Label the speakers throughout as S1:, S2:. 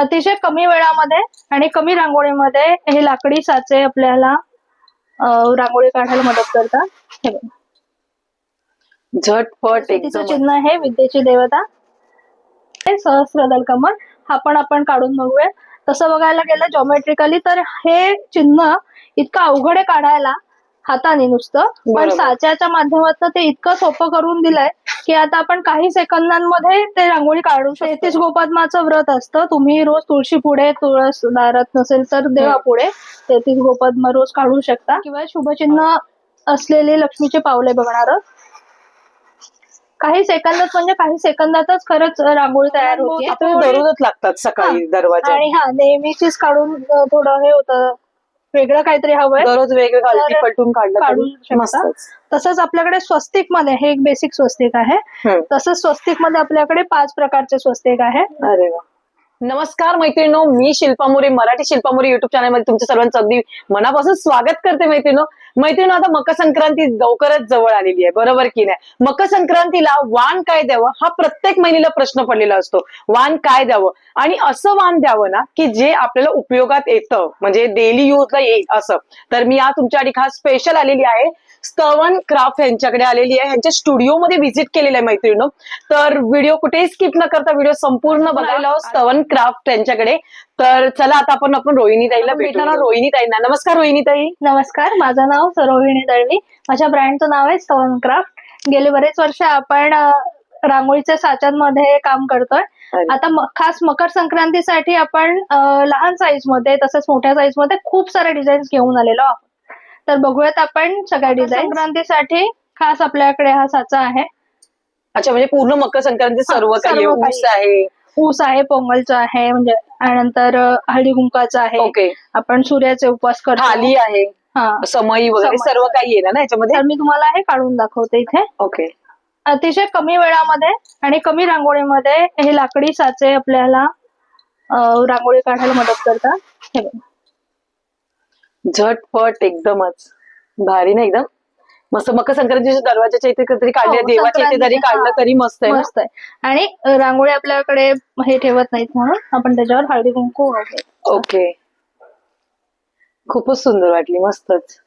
S1: अतिशय कमी वेळामध्ये आणि कमी रांगोळीमध्ये हे लाकडी साचे आपल्याला रांगोळी काढायला मदत करतात. हे बघा.
S2: झटपट
S1: तिचं चिन्ह आहे विद्येची देवता. हे सहस्रदल कमल हा पण आपण काढून बघूया. तसं बघायला गेलं जॉमेट्रिकली तर हे चिन्ह इतकं अवघड आहे काढायला हाताने नुसतं. पण
S2: बरोबर.
S1: साच्याच्या माध्यमातून ते इतकं सोपं करून दिलंय की आता आपण काही सेकंदांमध्ये ते रांगोळी काढू शकतो. तेहतीस गोपात्माचं व्रत असतं. तुम्ही रोज तुळशी पुढे तुळस दारात नसेल तर देवा पुढे तेहतीस गोपात्मा रोज काढू शकता. किंवा शुभचिन्ह असलेले लक्ष्मीचे पावले बघणार. काही सेकंदात म्हणजे काही सेकंदातच खरंच रांगोळी तयार होते.
S2: दररोजच लागतात सकाळी दरवाजा.
S1: आणि हा नेहमीचीच काढून अं, थोडं हे होतं. वेगळं काहीतरी हवंय.
S2: दररोज वेगवेगळं पलटून काढलं
S1: काढू
S2: तरी
S1: शकता.
S2: मस्तच.
S1: तसंच आपल्याकडे स्वस्तिकमध्ये हे एक बेसिक स्वस्तिक आहे. तसंच स्वस्तिकमध्ये आपल्याकडे पाच प्रकारचे स्वस्तिक आहे.
S2: अरे वा. नमस्कार मैत्रिणीनो मी शिल्पा मोरे मराठी शिल्पा मोरे युट्यूब चॅनलमध्ये तुमच्या सर्वांचं अगदी मनापासून स्वागत करते मैत्रिणीनो मैत्रिणीनो आता मकर संक्रांती लवकरच जवळ आलेली आहे बरोबर की नाही? मकर संक्रांतीला वाण काय द्यावं? हा प्रत्येक महिलेला प्रश्न पडलेला असतो. वाण काय द्यावं? आणि असं वाण द्यावं ना की जे आपल्याला उपयोगात येतं म्हणजे डेली युजला येईल असं. तर मी आज तुमच्यासाठी खास स्पेशल आलेली आहे. स्तवन क्राफ्ट यांच्याकडे आलेली आहे. यांच्या स्टुडिओमध्ये व्हिजिट केलेलं आहे मैत्रिणीनो. तर व्हिडिओ कुठेही स्किप न करता व्हिडिओ संपूर्ण बघायला आहोत स्तवन क्राफ्ट यांच्याकडे. तर चला आता आपण आपण रोहिणी ताईला भेटणार. रोहिणी ताईंना नमस्कार रोहिणी ताई
S1: नमस्कार. माझं नाव सरोहिणी दळवी. माझ्या ब्रँडचं नाव आहे स्तवन क्राफ्ट. गेले बरेच वर्ष आपण रांगोळीच्या साच्यांमध्ये काम करतोय. आता खास मकर संक्रांतीसाठी आपण लहान साईजमध्ये तसंच मोठ्या साईजमध्ये खूप सारे डिझाईन्स घेऊन आलेलो आहोत. तर बघूयात आपण सगळ्या डिझाईन संक्रांतीसाठी खास आपल्याकडे हा साचा आहे.
S2: अच्छा म्हणजे पूर्ण मकर संक्रांती सर्व काही
S1: सर्व
S2: ऊस
S1: काही.
S2: आहे.
S1: ऊस आहे पोंगलचं आहे म्हणजे आणि नंतर अं, हळदी कुंकाचं आहे.
S2: ओके.
S1: आपण सूर्याचे उपवास करतो.
S2: थाली आहे.
S1: हा.
S2: समई वगैरे
S1: समई.
S2: सर्व काही येणार ना याच्यामध्ये?
S1: तर मी तुम्हाला हे काढून दाखवते इथे.
S2: ओके.
S1: अतिशय कमी वेळामध्ये आणि कमी रांगोळीमध्ये हे लाकडी साचे आपल्याला अं, रांगोळी काढायला मदत करतात. हे बघा.
S2: झटपट एकदमच भारी ना एकदम मस्त मकर संक्रांतीच्या दरवाजाच्या इथे कधीतरी काढले
S1: हो,
S2: देवाच्या इथे जरी
S1: संक्रांतीच्या,
S2: काढलं. तरी मस्त आहे ना?
S1: मस्त आहे आणि रांगोळी आपल्याकडे हे ठेवत नाहीत म्हणून आपण त्याच्यावर हळदी कुंकू.
S2: ओके खूपच सुंदर वाटली मस्तच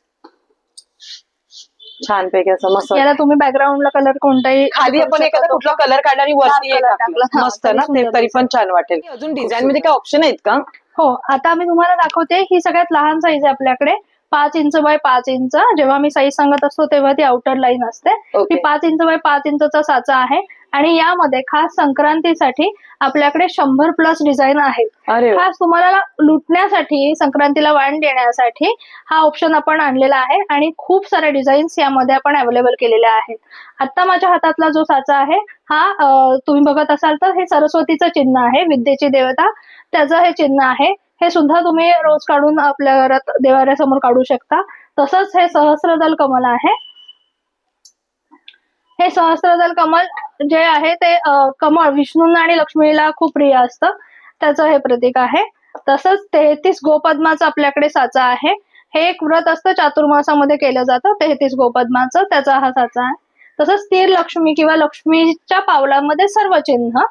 S2: छान पैकी असं मस्त
S1: याला तुम्ही बॅकग्राऊंडला कलर कोणताही
S2: खाली
S1: करू
S2: आपण एखादा
S1: शकता.
S2: कुठला कलर काढला आणि वरती
S1: Dark
S2: एक
S1: color
S2: टाकलं.
S1: टाकला. हा,
S2: मस्त
S1: तरी
S2: ना ते
S1: सुंदर
S2: तरी पण छान वाटेल अजून डिझाईन मध्ये काय ऑप्शन आहेत का
S1: हो आता मी तुम्हाला दाखवते ही सगळ्यात लहान साईज आहे आपल्याकडे. पाच इंच बाय पाच इंच. जेव्हा मी साईज सांगत असतो तेव्हा ती आउटर लाईन असते. ही पाच इंच बाय पाच इंचचा साचा आहे. आणि यामध्ये खास संक्रांतीसाठी आपल्याकडे शंभर प्लस डिझाईन आहेत. खास तुम्हाला लुटण्यासाठी संक्रांतीला वाण देण्यासाठी हा ऑप्शन आपण आणलेला आहे. आणि खूप साऱ्या डिझाईन्स यामध्ये आपण अवेलेबल केलेल्या आहेत. आता माझ्या हातातला जो साचा आहे हा तुम्ही बघत असाल तर हे सरस्वतीचं चिन्ह आहे. विद्येची देवता त्याचं हे चिन्ह आहे. हे सुद्धा तुम्ही रोज काढून आपल्या घरात देवाऱ्यासमोर काढू शकता. तसंच हे सहस्रदल कमल आहे. हे सहस्रदल कमल जे आहे ते कमळ विष्णूंना आणि लक्ष्मीला खूप प्रिय असतं. त्याचं हे प्रतीक आहे. तसंच तेहतीस गोपद्माचं आपल्याकडे साचा आहे. हे एक व्रत असतं. चातुर्मासामध्ये केलं जातं तेहतीस गोपद्माचं. त्याचा हा साचा आहे. तसंच तीर लक्ष्मी किंवा लक्ष्मीच्या पावलामध्ये सर्व चिन्ह.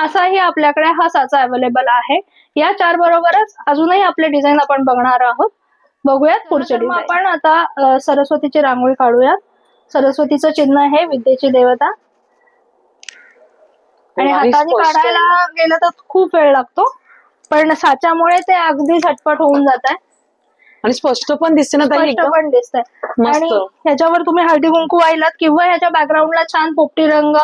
S1: असाही आपल्याकडे हा साचा अवेलेबल आहे. या चार बरोबरच अजूनही आपले डिझाईन आपण बघणार आहोत. बघूयात पुढचे आपण आता सरस्वतीची रांगोळी काढूयात. सरस्वतीचं चिन्ह आहे विद्येची देवता. आणि हाताने. काढायला गेलं तर खूप वेळ लागतो. पण साच्यामुळे ते अगदी झटपट होऊन जात आहे.
S2: आणि स्पष्ट पण दिसते ना ताई
S1: स्पष्ट
S2: एकदम.
S1: पण दिसतंय.
S2: मस्त.
S1: आणि ह्याच्यावर तुम्ही हळदी कुंकू वाहिलात किंवा ह्याच्या बॅकग्राऊंडला छान पोपटी रंग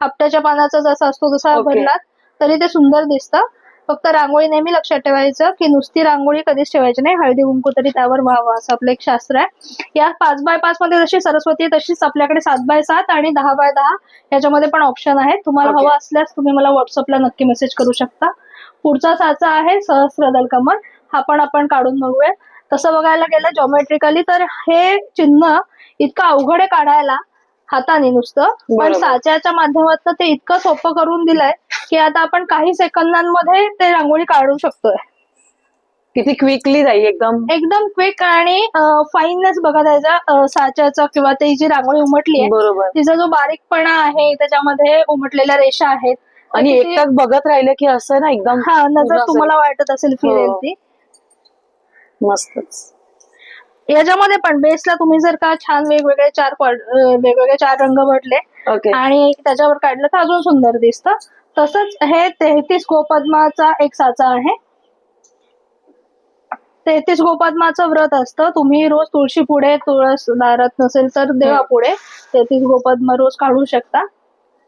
S1: आपट्याच्या पानाचा जसा असतो तसा. भरलात तरी ते सुंदर दिसतं. फक्त रांगोळी नेहमी लक्षात ठेवायचं की नुसती रांगोळी कधीच ठेवायची नाही. हळदी कुंकू तरी त्यावर व्हावं असं आपलं एक शास्त्र आहे. या पाच बाय पाच मध्ये जशी सरस्वती आहे तशीच आपल्याकडे सात बाय सात आणि दहा बाय दहा याच्यामध्ये पण ऑप्शन आहेत. तुम्हाला. हवं असल्यास तुम्ही मला व्हॉट्सअपला नक्की मेसेज करू शकता. पुढचा साचा आहे सहस्रदल कमल हा पण आपण काढून बघूया तसं बघायला गेलं जॉमेट्रिकली तर हे चिन्ह इतकं अवघड आहे काढायला हाताने नुसतं. पण. साच्याच्या माध्यमातून ते इतकं सोपं करून दिलंय की आता आपण काही सेकंदांमध्ये ते रांगोळी काढू शकतोय.
S2: किती क्विकली जाईल एकदम.
S1: एकदम क्विक आणि फाईननेस बघा त्याच्या साच्याचा किंवा ती जी रांगोळी उमटली आहे
S2: बरोबर.
S1: तिचा जो बारीकपणा आहे त्याच्यामध्ये उमटलेल्या रेषा आहेत.
S2: आणि एकटाक बघत राहिलं की असं ना एकदम
S1: हा नजर तुम्हाला वाटत असेल फील
S2: हो.
S1: ती.
S2: मस्तच.
S1: याच्यामध्ये पण बेसला तुम्ही जर का छान वेगवेगळे चार वेगवेगळे चार रंग भरले आणि त्याच्यावर काढलं तर अजून सुंदर दिसतं. तसंच हे तेहतीस गोपद्माचा एक साचा आहे. तेहतीस गोपद्माचं व्रत असतं. तुम्ही रोज तुळशी पुढे तुळस दारात नसेल तर देवा पुढे तेहतीस गोपद्म रोज काढू शकता.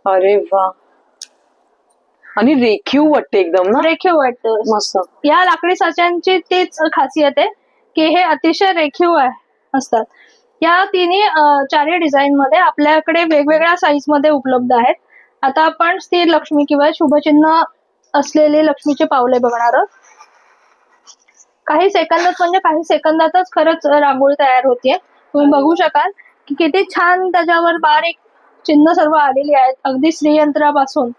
S2: अरे वा. आणि रेखीव वाटते एकदम ना.
S1: रेखीव वाटतं.
S2: मस्त.
S1: या लाकडी साच्यांची तीच खासियत आहे की हे अतिशय रेखीव आहे असतात. या तिन्ही चारही डिझाईन मध्ये आपल्याकडे वेगवेगळ्या साईजमध्ये उपलब्ध आहेत. आता आपण स्थिर लक्ष्मी किंवा शुभचिन्ह असलेले लक्ष्मीचे पावले बघणार आहोत. काही सेकंदात म्हणजे काही सेकंदातच खरंच रांगोळी तयार होतीये. तुम्ही बघू शकाल की किती छान त्याच्यावर बारीक चिन्ह सर्व आलेली आहेत. अगदी श्रीयंत्रापासून.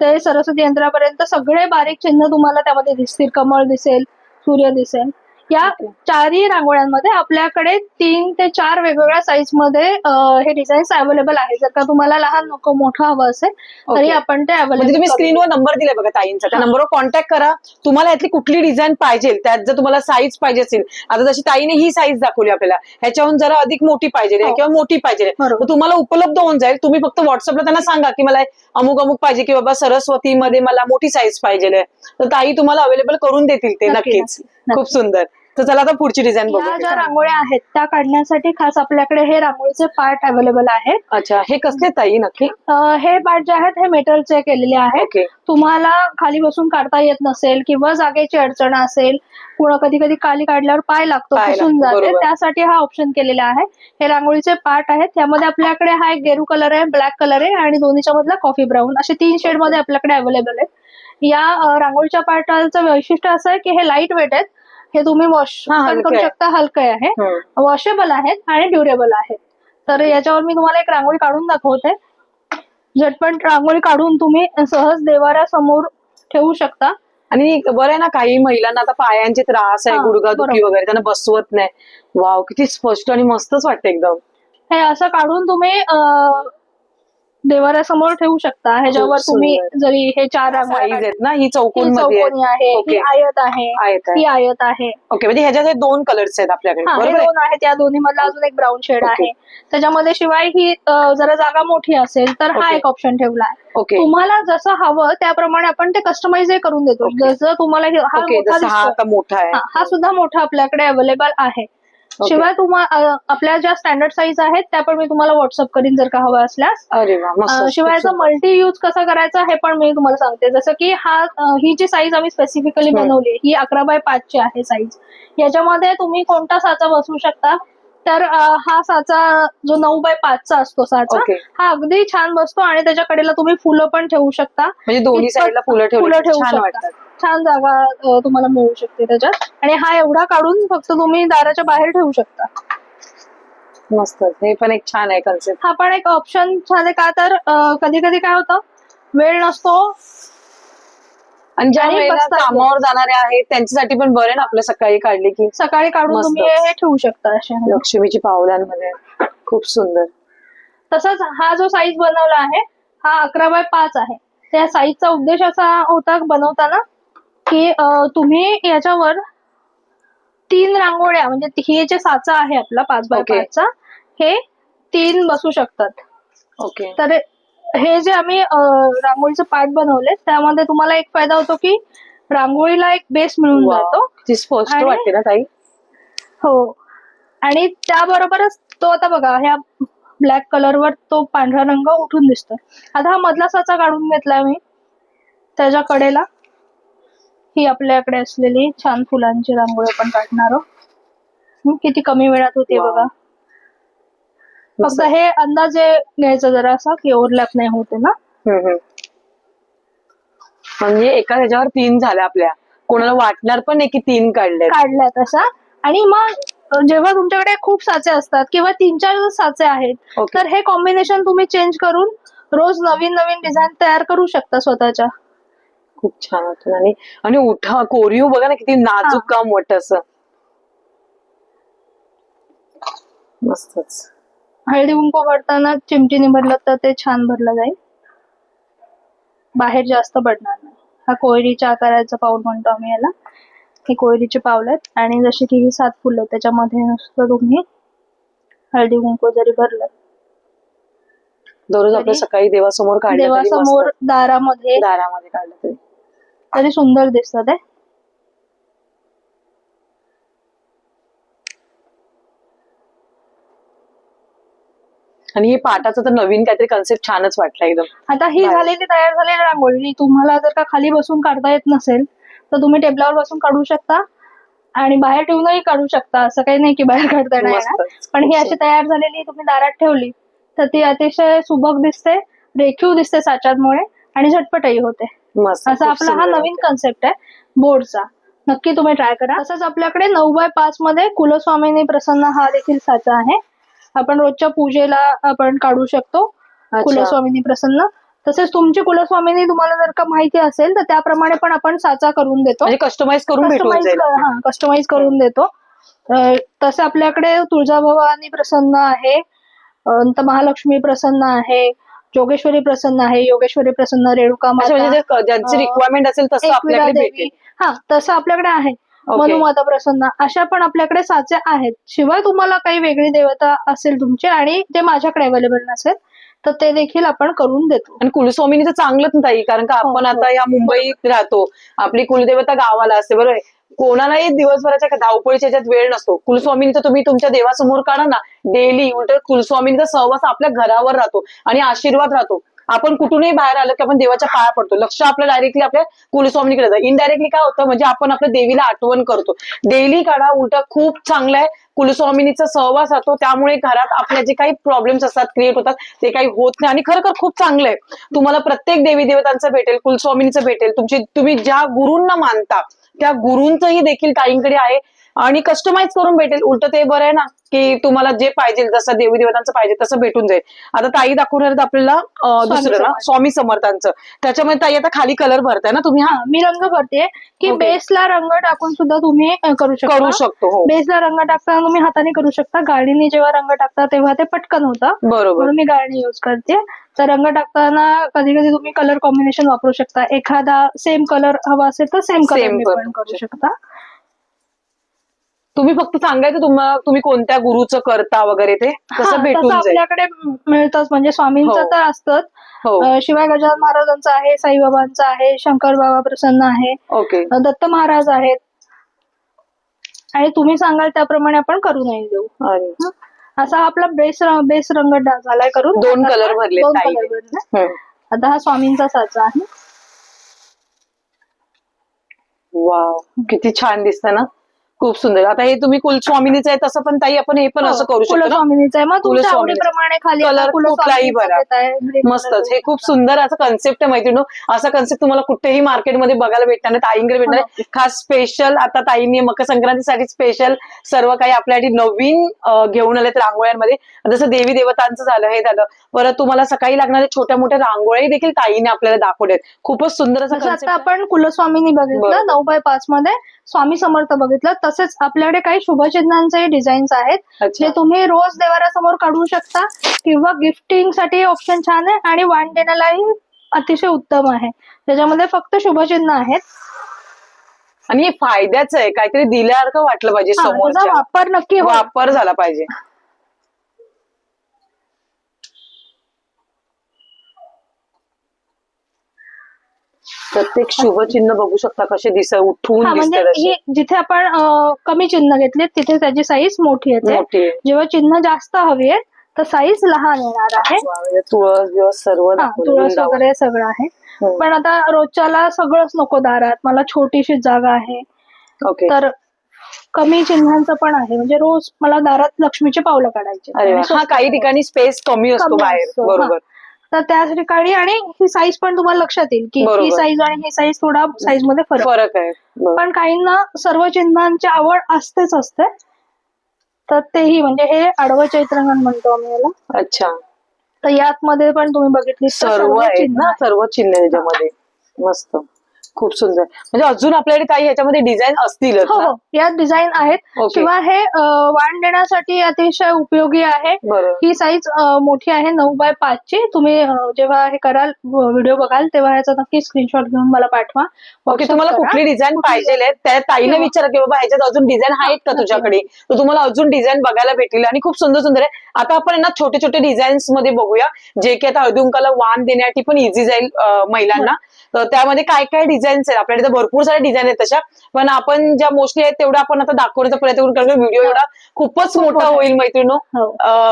S1: ते सरस्वती यंत्रापर्यंत सगळे बारीक चिन्ह तुम्हाला त्यामध्ये दिसतील. कमळ दिसेल सूर्य दिसेल. या. चारही रांगोळ्यांमध्ये आपल्याकडे तीन ते चार वेगवेगळ्या साईजमध्ये हे डिझाईन्स अवेलेबल आहे जर का तुम्हाला लहान नको मोठं हवं असेल तरी. आपण ते
S2: म्हणजे तुम्ही
S1: अवेलेबल
S2: स्क्रीनवर नंबर दिलाय बघा ताईंचा. त्या. नंबरवर कॉन्टॅक्ट करा. तुम्हाला यातली कुठली डिझाईन पाहिजे त्यात जर तुम्हाला साईज पाहिजे असेल. आता जशी ताईने ही साईज दाखवली आपल्याला ह्याच्याहून जरा अधिक मोठी पाहिजे
S1: हो.
S2: किंवा मोठी पाहिजे तुम्हाला उपलब्ध होऊन जाईल. तुम्ही फक्त व्हॉट्सअपला त्यांना सांगा की मला अमुक अमुक पाहिजे की बाबा सरस्वती मध्ये मला मोठी साईज पाहिजे तर ताई तुम्हाला अवेलेबल करून देतील ते
S1: नक्की,
S2: नक्कीच.
S1: नक्की.
S2: खूप सुंदर. तर चला आता पुढची डिझाईन बघू
S1: ज्या रांगोळ्या आहेत त्या काढण्यासाठी खास आपल्याकडे हे रांगोळीचे पार्ट अवेलेबल आहेत.
S2: अच्छा हे कसले ताई नक्की?
S1: हे पार्ट जे आहेत हे मेटलचे केलेले आहेत. तुम्हाला खाली बसून काढता येत नसेल किंवा जागेची अडचण असेल पुढं कधी कधी खाली काढल्यावर पाय लागतो
S2: लागतो,
S1: जाते. त्यासाठी हा ऑप्शन केलेला आहे. हे रांगोळीचे पार्ट आहेत. त्यामध्ये आपल्याकडे हा एक गेरू कलर आहे ब्लॅक कलर आहे आणि दोन्हीच्या मधला कॉफी ब्राऊन असे तीन शेडमध्ये आपल्याकडे अवेलेबल आहेत. या रांगोळीच्या पार्टाचं वैशिष्ट्य असं आहे की हे लाइट वेट आहेत. हे तुम्ही वॉश पण करू. शकता हलकं आहे. वॉशेबल आहेत आणि ड्युरेबल आहेत तर याच्यावर मी तुम्हाला एक रांगोळी काढून दाखवते झटपट रांगोळी काढून तुम्ही सहज देवाऱ्यासमोर ठेवू शकता
S2: आणि बरं आहे ना काही महिलांना आता पायांचे त्रास आहे गुडघा दुखी. वगैरे त्यांना बसवत नाही वाव किती स्पष्ट आणि मस्तच वाटतं एकदम
S1: हे असं काढून तुम्ही देवाऱ्यासमोर ठेवू शकता ह्याच्यावर तुम्ही. जरी हे चार
S2: साईज आहेत ना ही चौकोन
S1: चौकोनी आहे ही आयत आहे ही आयत आहे
S2: ओके म्हणजे ह्याच्यात हे दोन कलर्स आहेत आपल्याकडे?
S1: दोन आहेत या दोन्ही मधला अजून एक ब्राऊन शेड. आहे त्याच्यामध्ये शिवाय ही जरा जागा मोठी असेल तर हा. एक ऑप्शन ठेवला आहे
S2: ओके
S1: तुम्हाला जसं हवं त्याप्रमाणे आपण ते कस्टमाइज करून देतो. जसं तुम्हाला हे- मोठा
S2: हा आहे
S1: हा सुद्धा मोठा आपल्याकडे अवेलेबल आहे. शिवाय तुम्हाला आपल्या ज्या स्टँडर्ड साईज आहेत त्या पण मी तुम्हाला व्हॉट्सअप करीन जर का हवं असल्यास.
S2: अरे
S1: शिवाय याचा मल्टी यूज कसा करायचा हे पण मी तुम्हाला सांगते. जसं की हा ही जी साईज आम्ही स्पेसिफिकली. बनवली ही अकरा बाय पाचची आहे साईज याच्यामध्ये तुम्ही कोणता साचा बसवू शकता? तर हा साचा जो नऊ बाय पाचचा असतो साचा. हा अगदी छान बसतो आणि त्याच्या कडेला तुम्ही फुलं पण ठेवू शकता.
S2: म्हणजे दोन्ही साईडला फुलं
S1: ठेवू शकता. छान जागा तुम्हाला मिळू शकते त्याच्यात. आणि हा एवढा काढून फक्त तुम्ही दाराच्या बाहेर ठेवू शकता.
S2: मस्त. हे पण एक छान आहे कन्सेप्ट
S1: हा पण एक ऑप्शन छान आहे. का तर कधी कधी काय होतं वेळ नसतो.
S2: आणि ज्या. कामावर जाणाऱ्या आहेत त्यांच्यासाठी पण बरं ना आपलं सकाळी काढली की.
S1: सकाळी काढून. तुम्ही हे ठेवू शकता असे
S2: लक्ष्मीची पावलांमध्ये. खूप सुंदर.
S1: तसंच हा जो साईज बनवला आहे हा अकरा बाय पाच आहे. त्या साईजचा उद्देश असा होता बनवताना की तुम्ही याच्यावर तीन रांगोळ्या म्हणजे हे जे साचा आहे आपला पाच बाय. पाचचा हे तीन बसू शकतात.
S2: ओके
S1: तर हे जे आम्ही रांगोळीचं पार्ट बनवले त्यामध्ये तुम्हाला एक फायदा होतो की रांगोळीला एक बेस मिळून. जातो.
S2: वाटते ना ताई?
S1: हो. आणि त्याबरोबरच तो आता बघा ह्या ब्लॅक कलरवर तो पांढरा रंग उठून दिसतोय. आता हा मधला साचा काढून घेतलाय मी त्याच्या कडेला. ही आपल्याकडे असलेली छान फुलांची रांगोळी आपण काढणार आहोत किती कमी वेळात होते. बघा. फक्त हे अंदाजे घ्यायचं जरा असं की ओव्हरलॅप नाही होते ना.
S2: म्हणजे एका ह्याच्यावर तीन झाल्या आपल्या कोणाला वाटणार पण नाही की तीन काढले
S1: काढलाय तसा आणि मग जेव्हा तुमच्याकडे खूप साचे असतात किंवा तीन चार साचे आहेत. तर हे कॉम्बिनेशन तुम्ही चेंज करून रोज नवीन नवीन डिझाईन तयार करू शकता स्वतःच्या
S2: खूप छान वाटतं आणि आणि उठा कोरीव बघा ना किती नाजूक काम वाटत असं. मस्तच.
S1: हळदी कुंकू भरताना चिमटीने भरलं तर ते छान भरलं जाईल. बाहेर जास्त पडणार नाही. हा कोयरीच्या आकाराचा पाऊल म्हणतो आम्ही याला. हे कोयरीचे पाऊल आहेत. आणि जशी की ही सात फुलं त्याच्यामध्ये नुसतं तुम्ही हळदी कुंकू जरी भरलं.
S2: दररोज आपलं
S1: तरी
S2: सकाळी देवासमोर काढलं.
S1: देवासमोर दारामध्ये
S2: दारामध्ये काढलं तरी.
S1: तरी सुंदर दिसतं ते.
S2: आणि हे पाटाचं तर नवीन काहीतरी कन्सेप्ट छानच वाटलं एकदम.
S1: आता ही. झालेली तयार झालेली रांगोळी तुम्हाला जर का खाली बसून काढता येत नसेल तर तुम्ही टेबलावर बसून काढू शकता आणि बाहेर ठेवूनही काढू शकता. असं काही नाही की बाहेर काढता नाही येणार. पण ही अशी तयार झालेली तुम्ही दारात ठेवली तर ती अतिशय सुबक दिसते रेखीव दिसते साच्यामुळे आणि झटपटही होते.
S2: मस्त
S1: असा
S2: खूप
S1: आपला हा
S2: सुंदर
S1: नवीन कन्सेप्ट आहे बोर्डचा. नक्की तुम्ही ट्राय करा. तसंच आपल्याकडे नऊ बाय पाच मध्ये कुलस्वामिनी प्रसन्न हा देखील साचा आहे. आपण रोजच्या पूजेला आपण काढू शकतो
S2: अच्छा.
S1: कुलस्वामिनी प्रसन्न. तसेच तुमची कुलस्वामिनी तुम्हाला जर का माहिती असेल तर त्याप्रमाणे पण आपण साचा करून देतो.
S2: म्हणजे कस्टमाइज करून भेटून
S1: कस्टमाइज
S2: जाईल.
S1: हा कस्टमाइज करून देतो. अं, तसं आपल्याकडे तुळजाभवानी प्रसन्न आहे अं, नंतर महालक्ष्मी प्रसन्न आहे जोगेश्वरी प्रसन्न आहे योगेश्वरी प्रसन्न रेणुका
S2: म्हणजे ज्यांची रिक्वायरमेंट असेल तसं आपल्याकडे
S1: हा तसं आपल्याकडे आहे. मनुमाता प्रसन्न अशा पण आपल्याकडे साचे आहेत. शिवाय तुम्हाला काही वेगळी देवता असेल तुमची आणि ते माझ्याकडे अवेलेबल नसेल तर ते देखील आपण करून देतो.
S2: आणि कुलस्वामिनीचं चांगलंच नाही कारण का आपण
S1: हो,
S2: आता या मुंबईत राहतो. आपली कुलदेवता गावाला असते बरोबर? कोणालाही दिवसभराच्या धावपळीच्या याच्यात वेळ नसतो. कुलस्वामींचा तुम्ही तुमच्या देवासमोर काढा ना. डेली उलट कुलस्वामींचा सहवास आपल्या घरावर राहतो आणि आशीर्वाद राहतो. आपण कुठूनही बाहेर आलो की आपण देवाच्या पाया पडतो. लक्ष आपलं डायरेक्टली आपल्या कुलस्वामिनीकडे जातं. इनडायरेक्टली काय होतं? म्हणजे आपण आपल्या देवीला आठवण करतो. डेली काढा उलट खूप चांगलं आहे. कुलस्वामिनीचा सहवास राहतो. त्यामुळे घरात आपल्या जे काही प्रॉब्लेम्स असतात क्रिएट होतात ते काही होत नाही. आणि खरं खूप चांगलं आहे. तुम्हाला प्रत्येक देवी देवतांचं भेटेल कुलस्वामिनीचं भेटेल. तुमची तुम्ही ज्या गुरूंना मानता त्या गुरूंचंही देखील काहींकडे आहे. आणि कस्टमाइज करून भेटेल. उलट ते बरं आहे ना की तुम्हाला जे पाहिजे जसं देवी देवतांचं पाहिजे तसं भेटून जाईल. आता ताई दाखवणार आपल्याला दुसरं ना. स्वामी समर्थांचं. त्याच्यामध्ये ताई आता खाली कलर भरताय ना तुम्ही हा?
S1: हा मी रंग भरते. की. बेसला रंग टाकून सुद्धा तुम्ही करू शकता.
S2: करू शकतो हो.
S1: बेसला रंग टाकताना तुम्ही हाताने करू शकता. गाडीने जेव्हा रंग टाकता तेव्हा ते पटकन होतं.
S2: बरोबर.
S1: मी गाडी युज करते. तर रंग टाकताना कधी कधी तुम्ही कलर कॉम्बिनेशन वापरू शकता. एखादा सेम कलर हवा असेल तर सेम कलर करू शकता.
S2: तुम्ही फक्त सांगायचं तुम्हाला तुम्ही कोणत्या गुरुचं करता वगैरे ते? तसं भेटून जाईल?
S1: आपल्याकडे मिळतच. म्हणजे स्वामींचं
S2: हो.
S1: तर असतंच.
S2: हो.
S1: शिवाय गजानन महाराजांचं आहे साईबाबांचं आहे शंकर बाबा प्रसन्न आहे.
S2: ओके.
S1: दत्त महाराज आहेत. आणि तुम्ही सांगाल त्याप्रमाणे आपण करूनही देऊ. असा आपला बेस बेस रंग झालाय करून.
S2: दोन
S1: आता
S2: color भरलेत
S1: दोन भरले.
S2: हम्म.
S1: आता हा स्वामींचा साचा आहे.
S2: वाव. किती छान दिसतं ना? खूप सुंदर आता हे तुम्ही कुलस्वामिनीच आहे तसं पण ताई आपण हे पण असं करू शकतो
S1: आहे मग तुमच्या
S2: कुलस्वामिनीचं.
S1: आवडीप्रमाणे खाली आता
S2: कुठलाही मस्तच हे खूप. सुंदर असं कन्सेप्ट आहे माहिती असा कन्सेप्ट तुम्हाला कुठेही मार्केटमध्ये बघायला भेटणार नाही ताईंकडे भेटणार
S1: हो.
S2: खास स्पेशल आता ताईंनी मकर संक्रांतीसाठी स्पेशल सर्व काही आपल्यासाठी नवीन घेऊन आलेत रांगोळ्यांमध्ये जसं देवी देवतांचं झालं हे झालं परत तुम्हाला सकाळी लागणारे छोट्या मोठ्या रांगोळ्याही देखील ताईने आपल्याला दाखवलेत खूपच सुंदर असं.
S1: आपण कुलस्वामिनी. बघितलं नऊ बाय पाच मध्ये स्वामी समर्थ बघितलं तसेच आपल्याकडे काही शुभचिन्हांचे डिझाईन्स आहेत. जे तुम्ही रोज देवाऱ्यासमोर काढू शकता किंवा गिफ्टिंगसाठी ऑप्शन छान आहे आणि वाण देण्यालाही अतिशय उत्तम आहे. त्याच्यामध्ये फक्त शुभचिन्ह आहेत.
S2: आणि हे फायद्याचं आहे. काहीतरी दिल्यासारखं वाटलं पाहिजे समोरच्या.
S1: वापर नक्की
S2: वापर झाला पाहिजे. प्रत्येक शुभचिन्ह बघू शकता कसे दिस उठून
S1: हा म्हणजे ही जिथे आपण कमी चिन्ह घेतले तिथे त्याची साईज मोठी येते. जेव्हा चिन्ह जास्त हवी आहे तर साईज लहान येणार आहे.
S2: म्हणजे तुळस बिळस सर्व
S1: हा तुळस. वगैरे सगळं आहे.
S2: हम्म.
S1: पण आता रोजच्याला सगळंच नको दारात. मला छोटीशी जागा आहे.
S2: ओके
S1: तर कमी चिन्हांचं पण आहे. म्हणजे रोज मला दारात लक्ष्मीचे पावलं काढायचे
S2: हा काही ठिकाणी स्पेस कमी असतो बाहेर. बरोबर.
S1: तर त्या ठिकाणी आणि ही साईज पण तुम्हाला लक्षात येईल की. ही साईज आणि ही साईज थोडा साईजमध्ये फरक
S2: फरक आहे.
S1: पण काहींना सर्व चिन्हांची आवड असतेच असते. तर तेही म्हणजे हे आडवं चैत्रंगण म्हणतो आम्ही याला.
S2: अच्छा.
S1: तर यात मध्ये पण तुम्ही बघितली
S2: सर्व. सर्व चिन्ह आहे त्याच्यामध्ये मस्त. खूप सुंदर. म्हणजे अजून आपल्याकडे काही ह्याच्यामध्ये डिझाईन असतीलच
S1: हो
S2: ना?
S1: हो. यात डिझाईन आहेत. शिवाय हे वाण देण्यासाठी अतिशय उपयोगी आहे. ही साईज मोठी आहे नऊ बाय पाच ची. तुम्ही जेव्हा हे कराल व्हिडिओ बघाल तेव्हा ह्याचा नक्की स्क्रीनशॉट घेऊन मला पाठवा.
S2: ओके तुम्हाला. कुठली डिझाईन पाहिजे त्या ताईने. विचारा की बाबा ह्याच्यात अजून डिझाईन आहेत का. तुझ्याकडे? तर तुम्हाला अजून डिझाईन बघायला भेटतील. आणि खूप सुंदर सुंदर आहे. आता आपण आहे ना छोटे छोटे डिझाईन्समध्ये बघूया. जे की आता हळदुंकाला वाण देण्यासाठी पण इझी जाईल महिलांना. तर त्यामध्ये काय काय डिझाईन्स आहेत. आपल्याकडे तर भरपूर साऱ्या डिझाईन आहेत तशा. पण आपण ज्या मोस्टली आहेत तेवढ्या आपण आता दाखवण्याचा प्रयत्न करू कारण व्हिडिओ एवढा खूपच मोठा. होईल मैत्रिणी.
S1: हो.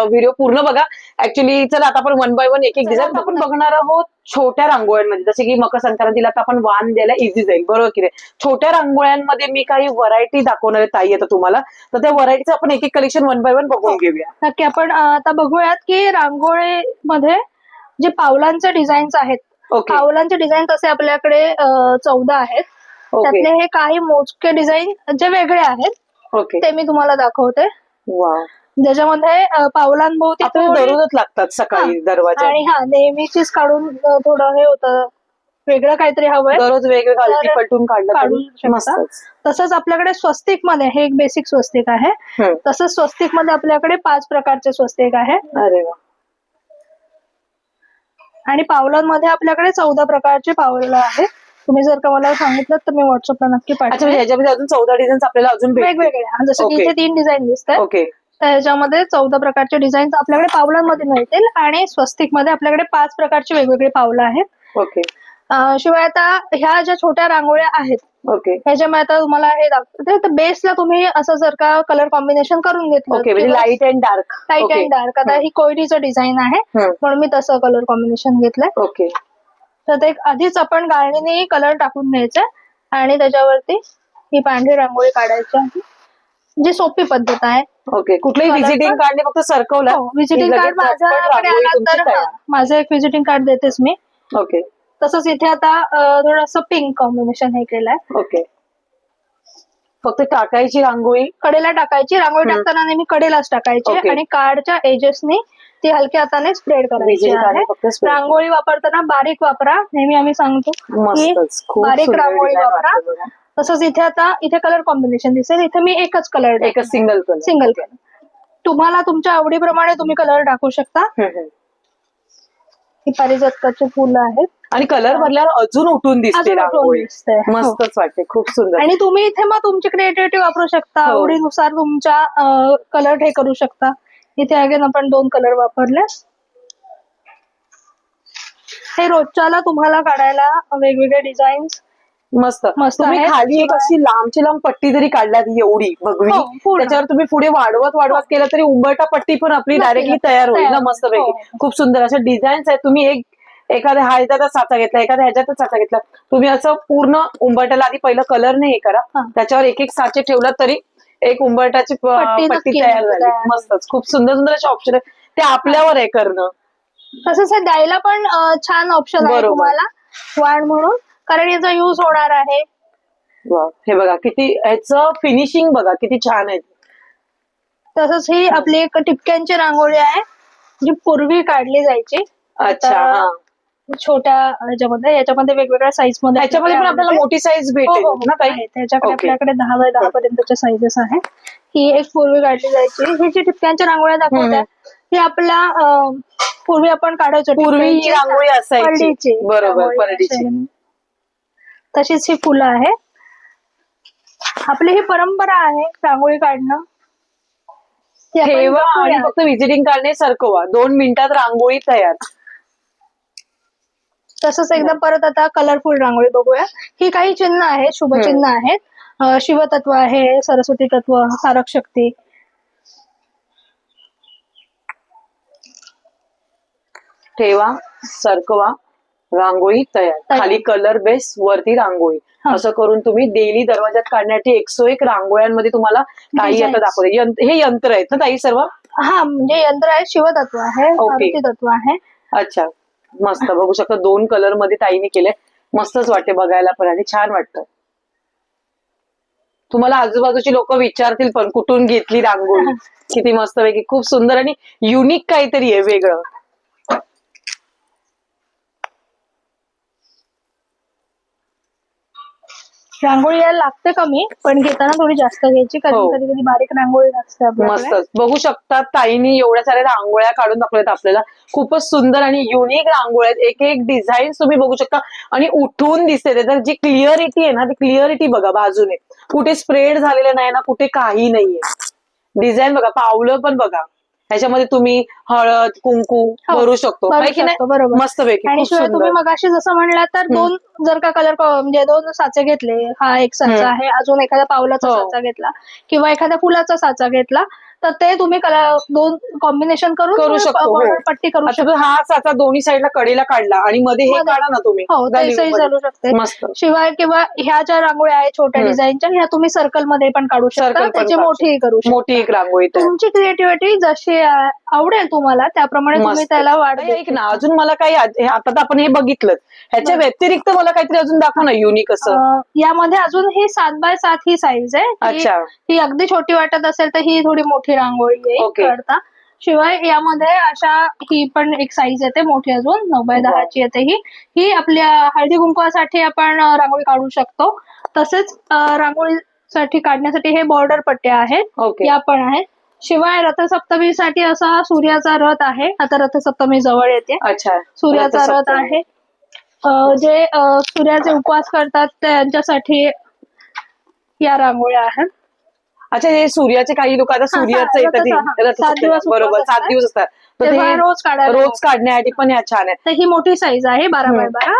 S2: व्हिडिओ पूर्ण बघा. ऍक्च्युली चला आता आपण वन बाय वन एक एक डिझाईन आपण बघणार आहोत छोट्या रांगोळ्यांमध्ये. जसे की मकर संक्रांतीला आता आपण वाण द्यायला इझी जाईल. बरोबर की नाही? छोट्या रांगोळ्यांमध्ये मी काही व्हरायटी दाखवणार आहे ताई आता तुम्हाला. तर त्या व्हरायटीचं आपण एक एक कलेक्शन वन बाय वन बघून घेऊया.
S1: नक्की आपण आता बघूयात की रांगोळी मध्ये जे पावलांचे डिझाईन्स आहेत पावलांचे डिझाईन तसे आपल्याकडे चौदा आहेत. त्यातले हे काही मोजके डिझाईन जे वेगळे आहेत ते मी तुम्हाला दाखवते. ज्याच्यामध्ये पावलांभोवती
S2: दररोजच लागतात सकाळी दरवाजा.
S1: आणि हा नेहमीचीच काढून थोडं हे होतं. वेगळं काहीतरी हवंय.
S2: दररोज
S1: तर
S2: पलटून काढलं
S1: तसंच आपल्याकडे स्वस्तिकमध्ये हे एक बेसिक स्वस्तिक आहे. तसंच स्वस्तिकमध्ये आपल्याकडे पाच प्रकारचे स्वस्तिक आहे.
S2: अरे वा.
S1: आणि पावलांमध्ये आपल्याकडे चौदा प्रकारचे पावलं आहेत. तुम्ही जर का मला सांगितलं तर मी व्हॉट्सअपला नक्की
S2: अच्छा म्हणजे अजून चौदा डिझाईन्स आपल्याला अजून भेट
S1: वेगवेगळे आहे. जसं की. इथे तीन डिझाईन दिसत
S2: ओके
S1: तर ह्याच्यामध्ये चौदा प्रकारचे डिझाईन आपल्याकडे पावलांमध्ये मिळतील आणि स्वस्तिकमध्ये आपल्याकडे पाच प्रकारचे वेगवेगळे पावलं आहेत.
S2: ओके
S1: शिवाय आता ह्या ज्या छोट्या रांगोळ्या आहेत
S2: ओके.
S1: ह्याच्यामध्ये आता तुम्हाला हे दाखवते बेसला तुम्ही असं जर का कलर कॉम्बिनेशन करून घेतलं
S2: okay light and dark
S1: light and dark आता ही. कोयडीचं डिझाईन आहे. म्हणून मी तसं कलर कॉम्बिनेशन घेतलंय.
S2: ओके.
S1: तर ते आधीच आपण गाळणीने कलर टाकून घ्यायचं आणि त्याच्यावरती ही पांढरी रांगोळी काढायची आहे जी सोपी पद्धत आहे.
S2: ओके कुठलंही व्हिजिटिंग कार्डने फक्त सरकवलं
S1: व्हिजिटिंग कार्ड माझ्याकडे आला तर माझं एक व्हिजिटिंग कार्ड देतेच मी.
S2: ओके.
S1: तसंच इथे आता थोडंसं पिंक कॉम्बिनेशन हे केलंय.
S2: ओके फक्त टाकायची रांगोळी
S1: कडेला टाकायची रांगोळी. टाकताना नेहमी कडेलाच टाकायची
S2: Okay.
S1: आणि कार्डच्या एजेसनी ती हलक्या हाताने स्प्रेड करायची
S2: व्हिजिटिंग कार्डने
S1: आहे.
S2: फक्त spread.
S1: रांगोळी वापरताना बारीक वापरा नेहमी आम्ही सांगतो की
S2: मस्तच खूप
S1: बारीक
S2: सुंदर
S1: रांगोळी
S2: design
S1: वापरा.
S2: वाटतं बघा.
S1: तसंच इथे आता इथे कलर कॉम्बिनेशन दिसेल. इथे मी एकच कलर
S2: एकच सिंगल कलर
S1: सिंगल कलर तुम्हाला तुमच्या आवडीप्रमाणे तुम्ही कलर टाकू शकता. ही पारिजातकाची फुलं आहेत.
S2: आणि कलर भरल्यावर अजून उठून दिसते
S1: अजून उठून
S2: रांगोळी
S1: दिसतंय. हो.
S2: मस्तच वाटते खूप सुंदर.
S1: आणि तुम्ही इथे मग तुमची क्रिएटिव्हिटी वापरू शकता.
S2: हो.
S1: आवडीनुसार तुमच्या कलर हे करू शकता. इथे अगेन आपण दोन कलर वापरले. हे रोजच्याला तुम्हाला काढायला वेगवेगळे डिझाईन्स
S2: मस्त
S1: मस्त
S2: तुम्ही
S1: आहे.
S2: खाली एक अशी लांबची लांब पट्टी जरी काढल्यात ही एवढी भगवी
S1: हो, पूर्ण.
S2: त्याच्यावर तुम्ही पुढे वाढवत वाढवत केलं तरी उंबरटा पट्टी पण आपली
S1: नक्की,
S2: डायरेक्टली
S1: नक्की.
S2: तयार होईल ना
S1: तयार.
S2: मस्त पैकी
S1: हो.
S2: खूप सुंदर अशा डिझाईन्स आहेत तुम्ही एक एखाद्या ह्याच्यातच साचा घेतला एखाद्या ह्याच्यातच साचा घेतला तुम्ही असं पूर्ण उंबरट्याला आधी पहिलं कलर नाही हे करा
S1: हा.
S2: त्याच्यावर एक एक साचे ठेवला तरी एक उंबरटाची प-
S1: पट्टी
S2: पट्टी
S1: नक्की
S2: तयार
S1: तयार
S2: झाली मस्तच खूप सुंदर सुंदर असे ऑप्शन आहेत ते आपल्यावर आहे करणं
S1: तसंच हे द्यायला पण अं, छान ऑप्शन आहे
S2: बरोबर.
S1: तुम्हाला वाण म्हणून कारण याचा युज होणार आहे.
S2: वा, हे बघा किती ह्याचं फिनिशिंग बघा किती छान आहे.
S1: तसंच ही आपली एक टिपक्यांची रांगोळी आहे जी पूर्वी काढली जायची.
S2: अच्छा
S1: आता
S2: हा.
S1: छोट्या ह्याच्यामध्ये याच्यामध्ये वेगवेगळ्या साईजमध्ये
S2: ह्याच्यामध्ये पण आपल्याला मोठी साईज भेटेल
S1: हो, हो,
S2: ना ताई?
S1: आहे. त्याच्याकडे
S2: ओके.
S1: आपल्याकडे दहा बाय दहा पर्यंतच्या साईजेस आहे ही एक पूर्वी काढली जायची. ही जी टिपक्यांच्या रांगोळ्या दाखवतात ही आपला अं, पूर्वी आपण काढायचो
S2: पूर्वी ही
S1: टिपक्यांची
S2: रांगोळी असायची. बरोबर
S1: रांगोळी
S2: परडीची.
S1: असायची. तशीच ही फुलं आहे आपली ही परंपरा आहे रांगोळी काढणं.
S2: ठेवा आणि. फक्त व्हिजिटिंग कार्डने सरकवा. दोन मिनिटात रांगोळी तयार.
S1: तसंच एकदा परत आता कलरफुल रांगोळी बघूया. ही काही चिन्ह आहेत शुभचिन्ह आहेत. शिवतत्व आहे सरस्वती तत्व कारक शक्ती.
S2: ठेवा सरकवा. रांगोळी तयार. खाली कलर बेस वरती रांगोळी. असं करून तुम्ही डेली दरवाजात काढण्यासाठी एकशे एक रांगोळ्यांमध्ये ताई आता. दाखवते. हे यंत्र आहेत ना ताई सर्व?
S1: हा म्हणजे यंत्र आहे शिवतत्व आहे
S2: ओके.
S1: तत्व आहे.
S2: अच्छा. मस्त. बघू शकता दोन कलरमध्ये ताईने केले मस्तच वाटते बघायला पण आणि छान वाटतं. तुम्हाला आजूबाजूची लोक विचारतील पण कुठून घेतली रांगोळी? किती मस्त पैकी खूप सुंदर आणि युनिक काहीतरी आहे वेगळं.
S1: रांगोळी यायला लागते कमी पण घेताना थोडी जास्त घ्यायची कारण
S2: हो.
S1: कधी कधी बारीक रांगोळी असते आपल्याकडे.
S2: मस्त बघू शकता ताईनी एवढ्या साऱ्या रांगोळ्या काढून दाखवल्यात आपल्याला. खूपच सुंदर आणि युनिक रांगोळ्या आहेत. एक एक डिझाईन तुम्ही बघू शकता. आणि उठून दिसते ते. तर जी क्लिअरिटी आहे ना ती क्लिअरिटी बघा बाजूने. कुठे स्प्रेड झालेलं नाही ना कुठे काही नाहीये. डिझाईन बघा. पावलं पण बघा. ह्याच्यामध्ये तुम्ही हळद कुंकू
S1: हो,
S2: भरू शकतो
S1: बरोबर.
S2: मस्त
S1: आणि शिवाय तुम्ही
S2: सुंदर
S1: मगाशी जसं म्हणला तर दोन जर का कलर म्हणजे दोन साचे घेतले हा एक साचा. आहे अजून एखादा पावलाचा
S2: हो.
S1: साचा घेतला किंवा एखाद्या फुलाचा साचा घेतला तर ते तुम्ही दोन कॉम्बिनेशन करून
S2: करू
S1: तुम्ही
S2: शकतो, हो.
S1: पट्टी करू शकता.
S2: हा साचा दोन्ही साईडला कडेला काढला आणि मध्ये हे काढा ना तुम्ही
S1: हो शकते.
S2: मस्त.
S1: शिवाय किंवा ह्या ज्या रांगोळ्या आहेत छोट्या. डिझाईनच्या ह्या तुम्ही सर्कलमध्ये पण काढू शकता. त्याची मोठीही करू शकता.
S2: मोठी एक रांगोळी.
S1: तुमची क्रिएटिव्हिटी जशी आवडेल तुम्हाला त्याप्रमाणे तुम्ही. त्याला वाढ
S2: ऐक ना अजून मला काही आता तर आपण हे बघितलं ह्याच्या व्यतिरिक्त मला काहीतरी अजून दाखव ना युनिक असं.
S1: यामध्ये अजून ही सात बाय सात ही साईज आहे.
S2: अच्छा.
S1: ही अगदी छोटी वाटत असेल तर ही थोडी मोठी रांगोळी आहे
S2: ओके.
S1: करता. शिवाय यामध्ये अशा ही पण एक साईज येते मोठी अजून नऊ बाय. दहाची येते ही. ही आपल्या हळदी कुंकवासाठी आपण अं, रांगोळी काढू शकतो. तसेच अं, रांगोळीसाठी काढण्यासाठी हे बॉर्डर पट्टे आहेत.
S2: ओके.
S1: या पण आहेत. शिवाय रथसप्तमीसाठी असा सूर्याचा रथ आहे. आता रथसप्तमी जवळ येते.
S2: अच्छा.
S1: सूर्याचा रथ
S2: रथसप्तमी.
S1: आहे. अं, जे अं, सूर्याचे उपवास करतात त्यांच्यासाठी या रांगोळ्या आहेत.
S2: अच्छा हे सूर्याचे काही लोक आता सूर्याचं येतात बरोबर सात. दिवस असतात.
S1: रोज काढायला
S2: रोज काढण्यासाठी पण ह्या छान आहे
S1: तर ही मोठी साईज आहे बारा बाय बारा.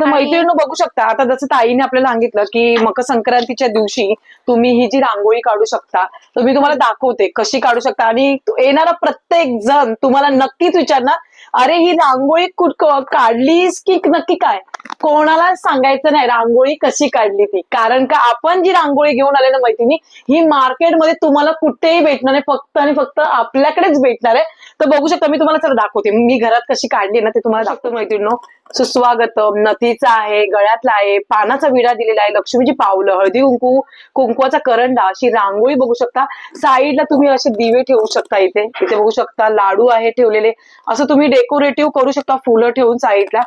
S2: तर मैत्रिणी बघू शकता आता जसं ताईने आपल्याला सांगितलं की मकर संक्रांतीच्या दिवशी तुम्ही ही जी रांगोळी काढू शकता तर मी तुम्हाला दाखवते कशी काढू शकता. आणि तो- येणारा प्रत्येक जण तुम्हाला नक्कीच विचारणार अरे ही रांगोळी कुठ काढलीस की नक्की काय? कोणाला सांगायचं नाही रांगोळी कशी काढली ती? कारण का आपण जी रांगोळी घेऊन आले ना मैत्रिणी ही मार्केटमध्ये तुम्हाला कुठेही भेटणार नाही फक्त आणि फक्त आपल्याकडेच भेटणार आहे. तर बघू शकता मी तुम्हाला चला दाखवते. मी घरात कशी काढली ना ते तुम्हाला दाखवतो. मैत्रिणी सुस्वागतम नथीचा आहे गळ्यातला आहे पानाचा विडा दिलेला आहे लक्ष्मीची पावलं हळदी कुंकू कुंकवाचा करंडा अशी रांगोळी बघू शकता. साईडला तुम्ही असे दिवे ठेवू शकता इथे. इथे बघू शकता लाडू आहे ठेवलेले. असं तुम्ही डेकोरेटिव्ह करू शकता फुलं ठेवून साईडला.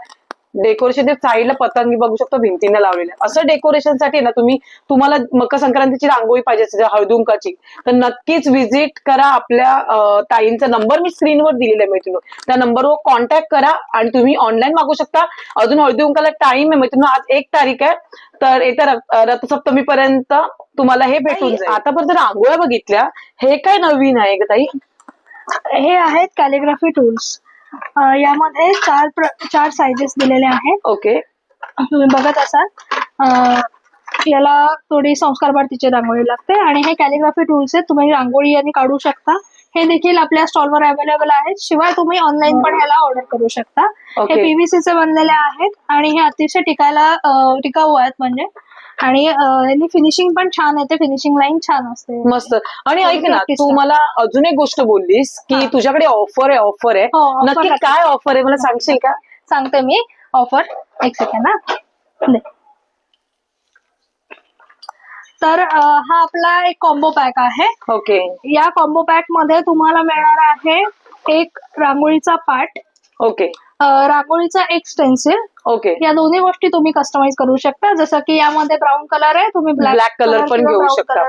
S2: डेकोरेशन साईडला पतंगी बघू शकता भिंतीने लावलेल्या. असं डेकोरेशनसाठी ना तुम्ही तुम्हाला मकर संक्रांतीची रांगोळी पाहिजे असेल हळदुंकाची तर नक्कीच व्हिजिट करा आपल्या ताईंचा नंबर मी स्क्रीनवर दिलेला आहे मैत्रिणी त्या नंबरवर कॉन्टॅक्ट करा आणि तुम्ही ऑनलाईन मागू शकता. अजून हळदीकुंकाला टाइम आहे मैत्रिणी आज एक तारीख आहे. तर येत्या र- रथसप्तमी पर्यंत तुम्हाला हे भेटून जाईल. आतापर्यंत रांगोळ्या बघितल्या हे काय नवीन आहे ग ताई?
S1: हे आहेत कॅलिग्राफी टूल्स यामध्ये चार प्र- चार साईजेस दिलेले आहेत.
S2: ओके.
S1: तुम्ही बघत असाल. अं, याला थोडी संस्कार भारतीची रांगोळी लागते आणि हे कॅलिग्राफी टूल्स आहेत. तुम्ही रांगोळी यांनी काढू शकता. हे देखील आपल्या स्टॉलवर अवेलेबल आहेत. शिवाय तुम्ही ऑनलाईन पण ह्याला ऑर्डर करू शकता. हे
S2: Okay.
S1: PVC चे बनलेले आहेत आणि हे अतिशय टिकायला अं, टिकाऊ आहेत म्हणजे. आणि यांनी फिनिशिंग पण छान येते फिनिशिंग लाईन छान असते.
S2: मस्त. आणि ऐक ना तू
S1: ना.
S2: मला अजून एक गोष्ट बोललीस की. तुझ्याकडे ऑफर आहे ऑफर आहे.
S1: हो,
S2: नक्की. काय ऑफर आहे? मला सांगशील का?
S1: सांगते मी. ऑफर एक सेकंड दे. तर हा आपला एक कॉम्बो पॅक आहे.
S2: ओके
S1: या कॉम्बो पॅकमध्ये तुम्हाला मिळणार आहे एक रांगोळीचा पाट
S2: ओके.
S1: रांगोळीचा एक स्टेन्सिल
S2: ओके.
S1: या दोन्ही गोष्टी तुम्ही कस्टमाइज करू शकता. जसं की यामध्ये ब्राऊन कलर आहे तुम्ही
S2: Black color पण घेऊ शकता.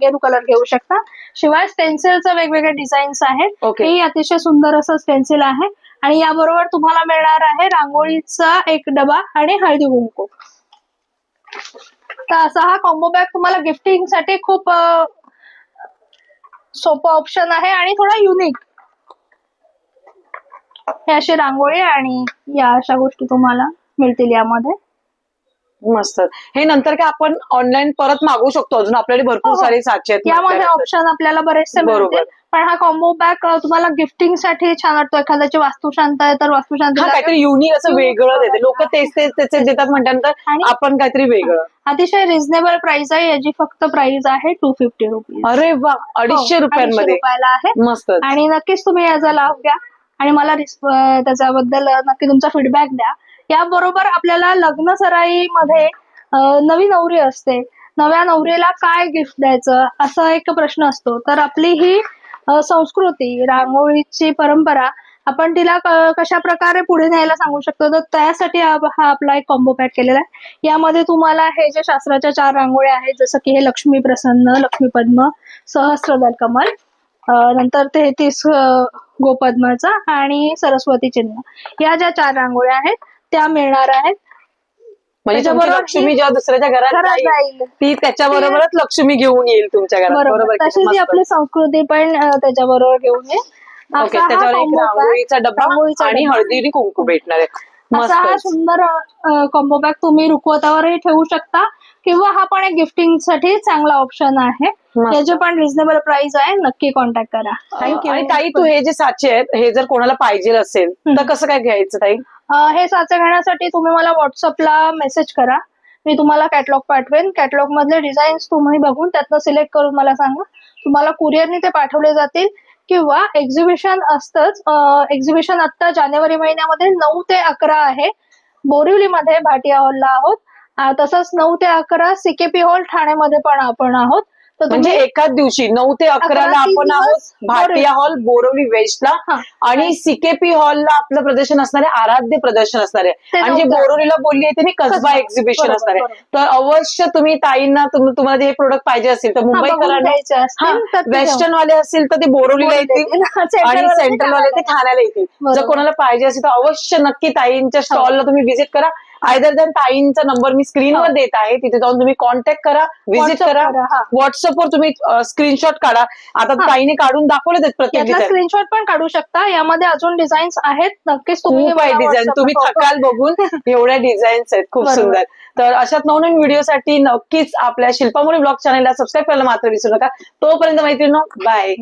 S1: गेरू कलर घेऊ शकता. शिवाय स्टेन्सिलचं वेगवेगळे डिझाईन्स आहेत. हे अतिशय सुंदर असं स्टेन्सिल आहे. आणि याबरोबर तुम्हाला मिळणार आहे रांगोळीचा एक डबा आणि हळदी कुंकू. तर असा हा कॉम्बो पॅक तुम्हाला गिफ्टिंगसाठी खूप सोपं ऑप्शन आहे आणि थोडा युनिक हे अशी रांगोळी आणि या अशा गोष्टी तुम्हाला मिळतील यामध्ये.
S2: मस्त. हे नंतर काय आपण ऑनलाईन परत मागू शकतो. अजून आपल्याकडे भरपूर
S1: हो, हो.
S2: सारे साचे आहेत
S1: यामध्ये. ऑप्शन आपल्याला बरेचसे
S2: बरोबर.
S1: पण हा कॉम्बो पॅक तुम्हाला गिफ्टिंगसाठी छान वाटतो. एखाद्याची वास्तुशांत आहे तर
S2: हा
S1: वास्तुशांती
S2: काहीतरी युनिक असं वेगळं देते. लोक. तेच तेच त्याचे देतात म्हटल्यानंतर आपण काहीतरी वेगळं.
S1: अतिशय रिझनेबल प्राइस आहे. याची फक्त प्राइस आहे टू फिफ्टी रुपीज
S2: अरे वा अडीचशे रुपयांमध्ये.
S1: आहे.
S2: मस्त
S1: आणि नक्कीच तुम्ही याचा लाभ घ्या. आणि मला रिस- त्याच्याबद्दल नक्की तुमचा फीडबॅक द्या. याबरोबर आपल्याला लग्न सराईमध्ये नवी नवरी असते. नव्या नवरीला काय गिफ्ट द्यायचं? असा एक प्रश्न असतो. तर आपली ही संस्कृती रांगोळीची परंपरा आपण तिला कशा प्रकारे पुढे न्यायला सांगू शकतो? तर त्यासाठी हा आपला एक कॉम्बो पॅक केलेला आहे. यामध्ये तुम्हाला हे जे शास्त्राच्या चार रांगोळ्या आहेत जसं की हे लक्ष्मी प्रसन्न लक्ष्मी पद्म सहस्रदल कमल नंतर तेहतीस गोपद्माचा आणि सरस्वती चिन्ह या ज्या चार रांगोळ्या आहेत त्या मिळणार आहेत
S2: म्हणजे तुमची
S1: त्याच्याबरोबर
S2: लक्ष्मी जेव्हा दुसऱ्याच्या घरात
S1: घरात
S2: जाईल
S1: जाईल
S2: ती त्याच्याबरोबरच लक्ष्मी घेऊन येईल तुमच्या घरात
S1: बरोबर
S2: बरोबर की
S1: तशीच
S2: नाही?
S1: ही
S2: मस्त.
S1: आपली संस्कृती पण अं, त्याच्याबरोबर घेऊन ये
S2: ओके
S1: असा हा
S2: त्याच्यावर एक
S1: combo pack-
S2: रांगोळीचा डब्बा आणि
S1: डब्बा.
S2: हळदी आणि कुंकू भेटणार आहे
S1: असा हा
S2: मस्त
S1: सुंदर कॉम्बो पॅक तुम्ही रुखवतावरही ठेवू शकता किंवा हा पण एक गिफ्टिंगसाठी चांगला ऑप्शन आहे. याचे पण रिझनेबल प्राइस आहे. नक्की कॉन्टॅक्ट करा. थँक्यू
S2: आणि ताई तू हे जे साचे आहेत हे जर कोणाला पाहिजे असेल तर. कसं काय घ्यायचं ताई?
S1: हे साचे घेण्यासाठी तुम्ही मला व्हॉट्सअपला मेसेज करा. मी तुम्हाला कॅटलॉग पाठवेन. कॅटलॉग मधले डिझाईन्स तुम्ही बघून त्यातनं सिलेक्ट करून मला सांगा. तुम्हाला कुरिअरने ते पाठवले जातील किंवा एक्झिबिशन असतंच. एक्झिबिशन आता जानेवारी महिन्यामध्ये नऊ ते अकरा आहे. बोरिवलीमध्ये भाटिया हॉलला आहोत. तसंच नऊ ते अकरा सीकेपी हॉल ठाण्यामध्ये पण आपण आहोत.
S2: म्हणजे एकाच दिवशी नऊ ते अकराला आपण आहोत भाटिया हॉल बोरवली वेस्टला. आणि सीकेपी हॉलला आपलं प्रदर्शन असणार आहे आराध्य प्रदर्शन असणार आहे आणि जे. बोरवलीला बोलली आहे त्यांनी कसबा. एक्झिबिशन असणार आहे. तर अवश्य तुम्ही ताईंना तुम- तुम्हाला हे प्रोडक्ट पाहिजे असतील तर मुंबईकरांना
S1: ते
S2: वेस्टर्न वाले असतील तर ते बोरवलीला येतील. आणि सेंट्रल वाले ते ठाण्याला येतील जर. कोणाला पाहिजे असेल तर अवश्य नक्की ताईंच्या स्टॉलला तुम्ही व्हिजिट करा आयदर दॅन ताईंचा नंबर मी स्क्रीनवर
S1: हो.
S2: देत आहे. तिथे जाऊन तुम्ही कॉन्टॅक्ट करा व्हिजिट करा. व्हॉट्सअपवर तुम्ही स्क्रीनशॉट काढा. आता. ताईने काढून दाखवले प्रत्येक
S1: स्क्रीनशॉट पण काढू शकता. यामध्ये अजून डिझाईन्स आहेत. नक्कीच तुम्ही
S2: खूप आहे डिझाईन तुम्ही थकाल बघून एवढ्या डिझाईन्स आहेत. खूप. सुंदर. तर अशाच नवनवीन व्हिडिओसाठी नक्कीच आपल्या शिल्पामुळे ब्लॉग चॅनलला सबस्क्राईब करायला मात्र विसरू नका. तोपर्यंत मैत्रिणी बाय